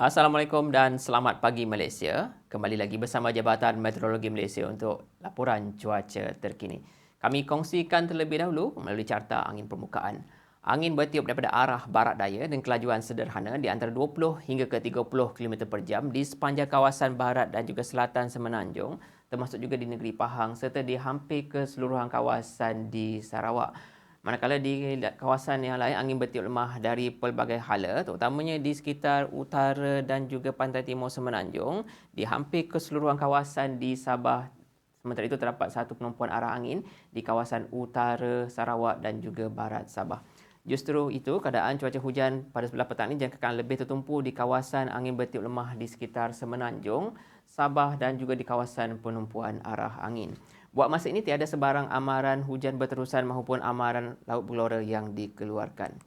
Assalamualaikum dan selamat pagi Malaysia. Kembali lagi bersama Jabatan Meteorologi Malaysia untuk laporan cuaca terkini. Kami kongsikan terlebih dahulu melalui carta angin permukaan. Angin bertiup daripada arah barat daya dan kelajuan sederhana di antara 20 hingga ke 30 km per jam di sepanjang kawasan barat dan juga selatan Semenanjung termasuk juga di negeri Pahang serta di hampir keseluruhan kawasan di Sarawak. Manakala di kawasan yang lain angin bertiup lemah dari pelbagai hala terutamanya di sekitar utara dan juga pantai timur Semenanjung di hampir keseluruhan kawasan di Sabah sementara itu terdapat satu penumpuan arah angin di kawasan utara Sarawak dan juga barat Sabah. Justru itu keadaan cuaca hujan pada sebelah petang ini jangkakan lebih tertumpu di kawasan angin bertiup lemah di sekitar Semenanjung, Sabah dan juga di kawasan penumpuan arah angin. Buat masa ini tiada sebarang amaran hujan berterusan maupun amaran laut bergelora yang dikeluarkan.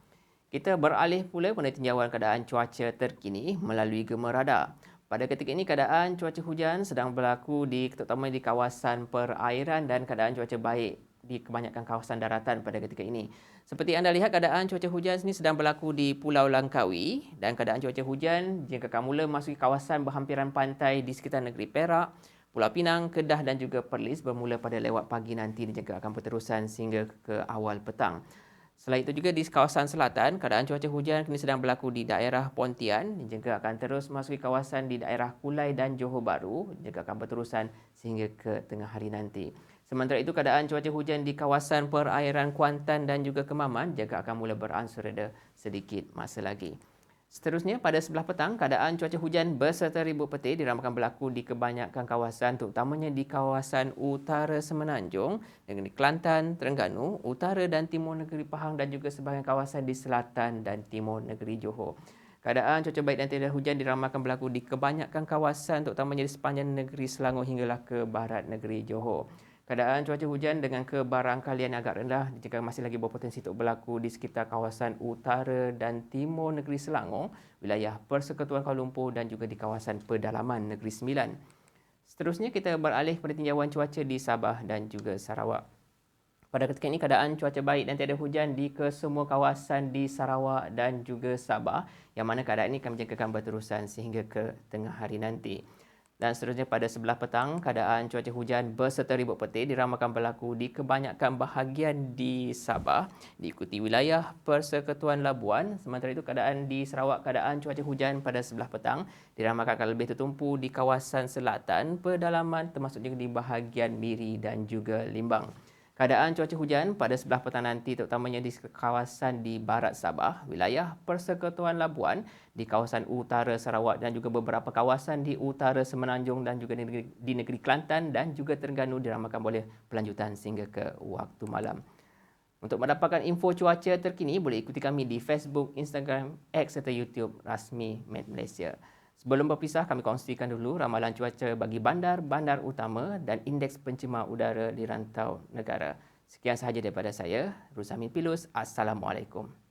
Kita beralih pula pada tinjauan keadaan cuaca terkini melalui gema radar. Pada ketika ini keadaan cuaca hujan sedang berlaku di terutama di kawasan perairan dan keadaan cuaca baik di kebanyakan kawasan daratan pada ketika ini. Seperti anda lihat keadaan cuaca hujan ini sedang berlaku di Pulau Langkawi dan keadaan cuaca hujan jika kamu mula masuki kawasan berhampiran pantai di sekitar negeri Perak, Pulau Pinang, Kedah dan juga Perlis bermula pada lewat pagi nanti dan juga akan berterusan sehingga ke awal petang. Selain itu juga di kawasan selatan, keadaan cuaca hujan kini sedang berlaku di daerah Pontian juga akan terus masuki kawasan di daerah Kulai dan Johor Bahru juga akan berterusan sehingga ke tengah hari nanti. Sementara itu keadaan cuaca hujan di kawasan perairan Kuantan dan juga Kemaman juga akan mula beransur reda sedikit masa lagi. Seterusnya, pada sebelah petang, keadaan cuaca hujan berserta ribut petir diramalkan berlaku di kebanyakan kawasan terutamanya di kawasan utara Semenanjung di Kelantan, Terengganu, utara dan timur negeri Pahang dan juga sebahagian kawasan di selatan dan timur negeri Johor. Keadaan cuaca baik dan tidak hujan diramalkan berlaku di kebanyakan kawasan terutamanya di sepanjang negeri Selangor hinggalah ke barat negeri Johor. Keadaan cuaca hujan dengan kebarangkalian agak rendah jika masih lagi berpotensi untuk berlaku di sekitar kawasan utara dan timur negeri Selangor, wilayah Persekutuan Kuala Lumpur dan juga di kawasan pedalaman Negeri Sembilan. Seterusnya kita beralih pada tinjauan cuaca di Sabah dan juga Sarawak. Pada ketika ini keadaan cuaca baik dan tiada hujan di kesemua kawasan di Sarawak dan juga Sabah yang mana keadaan ini akan menjangkakan berterusan sehingga ke tengah hari nanti. Dan seterusnya pada sebelah petang, keadaan cuaca hujan berserta ribut petir diramalkan berlaku di kebanyakan bahagian di Sabah, diikuti wilayah Persekutuan Labuan. Sementara itu keadaan di Sarawak, keadaan cuaca hujan pada sebelah petang diramalkan akan lebih tertumpu di kawasan selatan, pedalaman termasuk juga di bahagian Miri dan juga Limbang. Keadaan cuaca hujan pada sebelah petang nanti terutamanya di kawasan di barat Sabah, wilayah Persekutuan Labuan, di kawasan utara Sarawak dan juga beberapa kawasan di utara Semenanjung dan juga di negeri, di negeri Kelantan dan juga Terengganu diramalkan boleh pelanjutan sehingga ke waktu malam. Untuk mendapatkan info cuaca terkini, boleh ikuti kami di Facebook, Instagram, X serta YouTube rasmi Met Malaysia. Sebelum berpisah, kami kongsikan dulu ramalan cuaca bagi bandar-bandar utama dan indeks pencemar udara di rantau negara. Sekian sahaja daripada saya, Rusamin Pilus. Assalamualaikum.